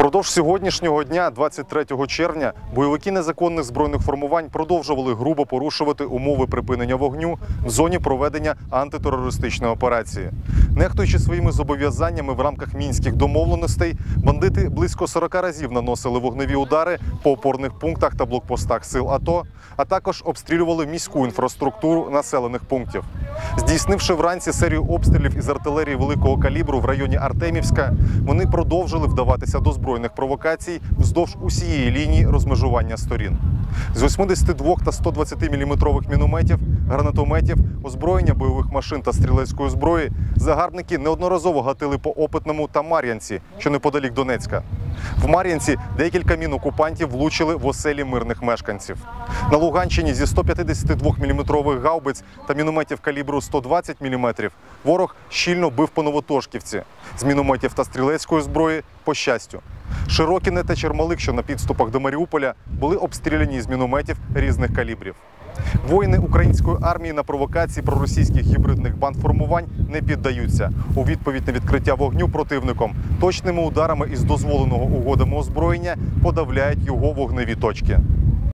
Впродовж сьогоднішнього дня, 23 червня, бойовики незаконних збройних формувань продовжували грубо порушувати умови припинення вогню в зоні проведення антитерористичної операції. Нехтуючи своїми зобов'язаннями в рамках мінських домовленостей, бандити близько 40 разів наносили вогневі удари по опорних пунктах та блокпостах сил АТО, а також обстрілювали міську інфраструктуру населених пунктів. Здійснивши вранці серію обстрілів із артилерії великого калібру в районі Артемівська, вони продовжили вдаватися до збройних провокацій вздовж усієї лінії розмежування сторін. З 82 та 120 мм мінометів, гранатометів, озброєння бойових машин та стрілецької зброї загарбники неодноразово гатили по опитному та Мар'янці, що неподалік Донецька. В Мар'янці декілька мін окупантів влучили в оселі мирних мешканців. На Луганщині зі 152 мм гаубиць та мінометів калібру 120 мм ворог щільно бив по Новотошківці. З мінометів та стрілецької зброї по щастю. Широкіне та Чермалик, що на підступах до Маріуполя, були обстріляні з мінометів різних калібрів. Воїни української армії на провокації проросійських гібридних бандформувань не піддаються. У відповідь на відкриття вогню противником точними ударами із дозволеного угодами озброєння подавляють його вогневі точки.